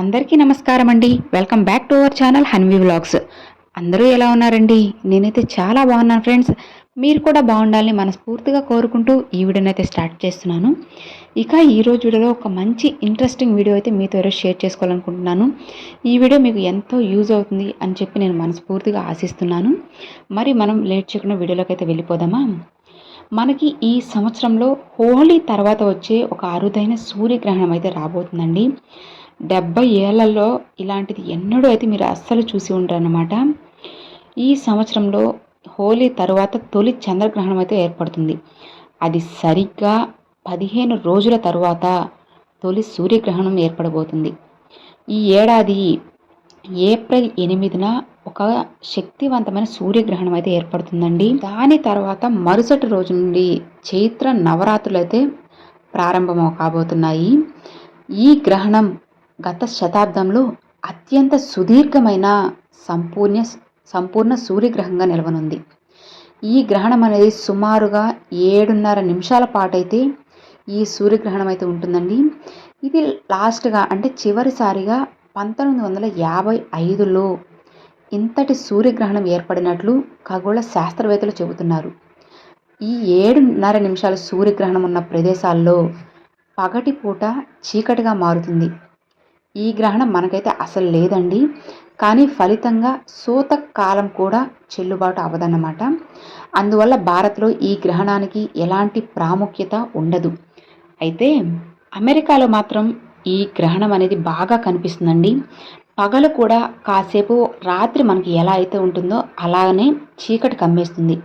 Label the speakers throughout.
Speaker 1: అందరికీ నమస్కారం అండి welcome back to our channel Hanvi vlogs అందరూ ఎలా ఉన్నారండి? నేనైతే చాలా బాగున్నాను ఫ్రెండ్స్. మీరు కూడా బాగుండాలని మనస్ఫూర్తిగా కోరుకుంటూ ఈ వీడియోని అయితే స్టార్ట్ చేస్తున్నాను. ఇక ఈరోజు వీడియోలో ఒక మంచి ఇంట్రెస్టింగ్ వీడియో అయితే మీతో ఈరోజు షేర్ చేసుకోవాలనుకుంటున్నాను. ఈ వీడియో మీకు ఎంతో యూజ్ అవుతుంది అని చెప్పి నేను మనస్ఫూర్తిగా ఆశిస్తున్నాను. మరి మనం లేట్ చేయకుండా వీడియోలోకి అయితే వెళ్ళిపోదామా? మనకి ఈ సంవత్సరంలో హోలీ తర్వాత వచ్చే ఒక అరుదైన సూర్యగ్రహణం అయితే రాబోతుందండి. డెబ్బై ఏళ్ళలో ఇలాంటిది ఎన్నడూ అయితే మీరు అస్సలు చూసి ఉండరన్నమాట. ఈ సంవత్సరంలో హోలీ తరువాత తొలి చంద్రగ్రహణం అయితే ఏర్పడుతుంది. అది సరిగ్గా పదిహేను రోజుల తర్వాత తొలి సూర్యగ్రహణం ఏర్పడబోతుంది. ఈ ఏడాది ఏప్రిల్ ఎనిమిదిన ఒక శక్తివంతమైన సూర్యగ్రహణం అయితే ఏర్పడుతుందండి. దాని తర్వాత మరుసటి రోజు నుండి చైత్ర నవరాత్రులు అయితే ప్రారంభం కాబోతున్నాయి ఈ గ్రహణం గత శతాబ్దంలో అత్యంత సుదీర్ఘమైన సంపూర్ణ సంపూర్ణ సూర్యగ్రహంగా నిలవనుంది. ఈ గ్రహణం అనేది సుమారుగా ఏడున్నర నిమిషాల పాటైతే ఈ సూర్యగ్రహణం అయితే ఉంటుందండి. ఇది లాస్ట్గా అంటే చివరిసారిగా పంతొమ్మిది వందల యాభై ఐదులో ఇంతటి సూర్యగ్రహణం ఏర్పడినట్లు ఖగోళ శాస్త్రవేత్తలు చెబుతున్నారు. ఈ ఏడున్నర నిమిషాల సూర్యగ్రహణం ఉన్న ప్రదేశాల్లో పగటిపూట చీకటిగా మారుతుంది. ఈ గ్రహణం మనకైతే అసలు లేదండి. కానీ ఫలితంగా సూత కాలం కూడా చెల్లుబాటు అవ్వదన్నమాట. అందువల్ల భారత్లో ఈ గ్రహణానికి ఎలాంటి ప్రాముఖ్యత ఉండదు. అయితే అమెరికాలో మాత్రం ఈ గ్రహణం అనేది బాగా కనిపిస్తుందండి. పగలు కూడా కాసేపు రాత్రి మనకి ఎలా అయితే ఉంటుందో అలానే చీకటి కమ్మేస్తుంది.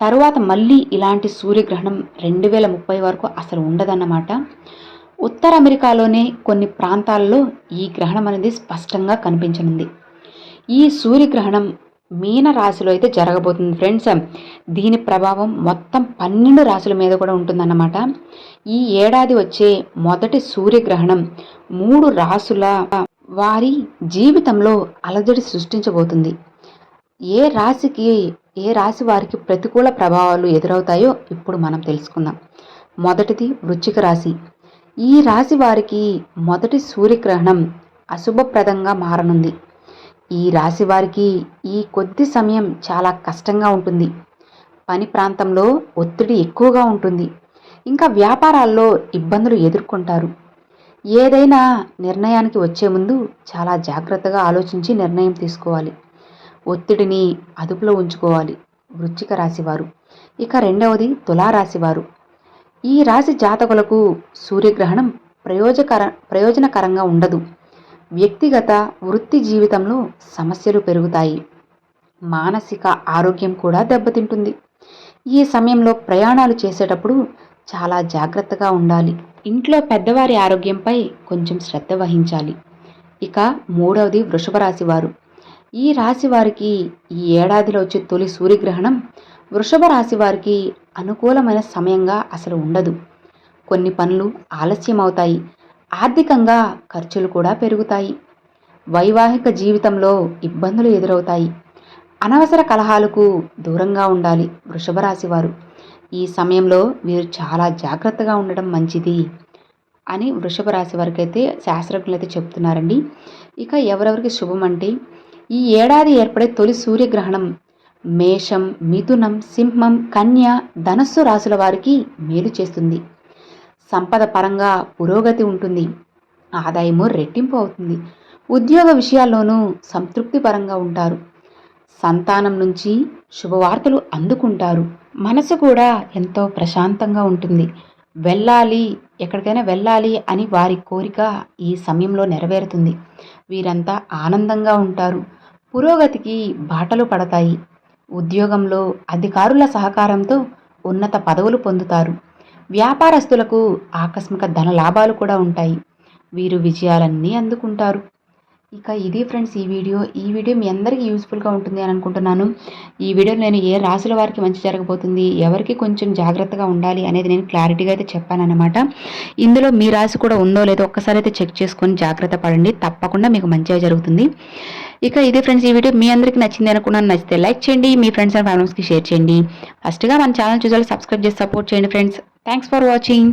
Speaker 1: తర్వాత మళ్ళీ ఇలాంటి సూర్యగ్రహణం రెండు వేల ముప్పై వరకు అసలు ఉండదన్నమాట. ఉత్తర అమెరికాలోనే కొన్ని ప్రాంతాల్లో ఈ గ్రహణం అనేది స్పష్టంగా కనిపించనుంది. ఈ సూర్యగ్రహణం మీన రాశిలో అయితే జరగబోతుంది ఫ్రెండ్స్. దీని ప్రభావం మొత్తం పన్నెండు రాశుల మీద కూడా ఉంటుందన్నమాట. ఈ ఏడాది వచ్చే మొదటి సూర్యగ్రహణం మూడు రాశుల వారి జీవితంలో అలజడి సృష్టించబోతుంది. ఏ రాశికి ఏ రాశి వారికి ప్రతికూల ప్రభావాలు ఎదురవుతాయో ఇప్పుడు మనం తెలుసుకుందాం. మొదటిది వృశ్చిక రాశి. ఈ రాశి వారికి మొదటి సూర్యగ్రహణం అశుభప్రదంగా మారనుంది. ఈ రాశి వారికి ఈ కొద్ది సమయం చాలా కష్టంగా ఉంటుంది. పని ప్రాంతంలో ఒత్తిడి ఎక్కువగా ఉంటుంది. ఇంకా వ్యాపారాల్లో ఇబ్బందులు ఎదుర్కొంటారు. ఏదైనా నిర్ణయానికి వచ్చే ముందు చాలా జాగ్రత్తగా ఆలోచించి నిర్ణయం తీసుకోవాలి. ఒత్తిడిని అదుపులో ఉంచుకోవాలి. వృచ్చిక రాశివారు ఇక రెండవది తులారాశివారు ఈ రాశి జాతకులకు సూర్యగ్రహణం ప్రయోజకర ప్రయోజనకరంగా ఉండదు. వ్యక్తిగత వృత్తి జీవితంలో సమస్యలు పెరుగుతాయి. మానసిక ఆరోగ్యం కూడా దెబ్బతింటుంది. ఈ సమయంలో ప్రయాణాలు చేసేటప్పుడు చాలా జాగ్రత్తగా ఉండాలి. ఇంట్లో పెద్దవారి ఆరోగ్యంపై కొంచెం శ్రద్ధ వహించాలి. ఇక మూడవది వృషభ రాశి వారు. ఈ రాశి వారికి ఈ ఏడాదిలో వచ్చే తొలి సూర్యగ్రహణం వృషభ రాశి వారికి అనుకూలమైన సమయంగా అసలు ఉండదు. కొన్ని పనులు ఆలస్యం అవుతాయి ఆర్థికంగా ఖర్చులు కూడా పెరుగుతాయి. వైవాహిక జీవితంలో ఇబ్బందులు ఎదురవుతాయి. అనవసర కలహాలకు దూరంగా ఉండాలి వృషభ రాశి వారు. ఈ సమయంలో వీరు చాలా జాగ్రత్తగా ఉండడం మంచిది అని వృషభ రాశి వారికి అయితే శాస్త్రజ్ఞులు అయితే చెప్తున్నారండి. ఇక ఎవరెవరికి శుభం అంటే ఈ ఏడాది ఏర్పడే తొలి సూర్యగ్రహణం మేషం మిథునం సింహం కన్య ధనస్సు రాశుల వారికి మేలు చేస్తుంది. సంపద పరంగా పురోగతి ఉంటుంది. ఆదాయము రెట్టింపు అవుతుంది. ఉద్యోగ విషయాల్లోనూ సంతృప్తి పరంగా ఉంటారు. సంతానం నుంచి శుభవార్తలు అందుకుంటారు. మనసు కూడా ఎంతో ప్రశాంతంగా ఉంటుంది. వెళ్ళాలి ఎక్కడికైనా వెళ్ళాలి అని వారి కోరిక ఈ సమయంలో నెరవేరుతుంది. వీరంతా ఆనందంగా ఉంటారు. పురోగతికి బాటలు పడతాయి. ఉద్యోగంలో అధికారుల సహకారంతో ఉన్నత పదవులు పొందుతారు. వ్యాపారస్తులకు ఆకస్మిక ధన లాభాలు కూడా ఉంటాయి. వీరు విజయాలన్నీ అందుకుంటారు. ఇక ఇది ఫ్రెండ్స్ ఈ వీడియో. ఈ వీడియో మీ అందరికీ యూస్ఫుల్గా ఉంటుంది అని అనుకుంటున్నాను. ఈ వీడియో నేను ఏ రాశుల వారికి మంచి జరగబోతుంది ఎవరికి కొంచెం జాగ్రత్తగా ఉండాలి అనేది నేను క్లారిటీగా అయితే చెప్పానన్నమాట. ఇందులో మీ రాశి కూడా ఉందో లేదో ఒక్కసారి అయితే చెక్ చేసుకొని జాగ్రత్త పడండి. తప్పకుండా మీకు మంచిగా జరుగుతుంది. ఇక ఇదే ఫ్రెండ్స్ ఈ వీడియో మీ అందరికీ నచ్చింది అనుకున్నాను నచ్చితే లైక్ చేయండి మీ ఫ్రెండ్స్ అండ్ ఫ్యామిలీస్కి షేర్ చేయండి. ఫస్ట్గా మన ఛానల్ చూసాలి సబ్స్క్రైబ్ చేసి సపోర్ట్ చేయండి ఫ్రెండ్స్. Thanks for watching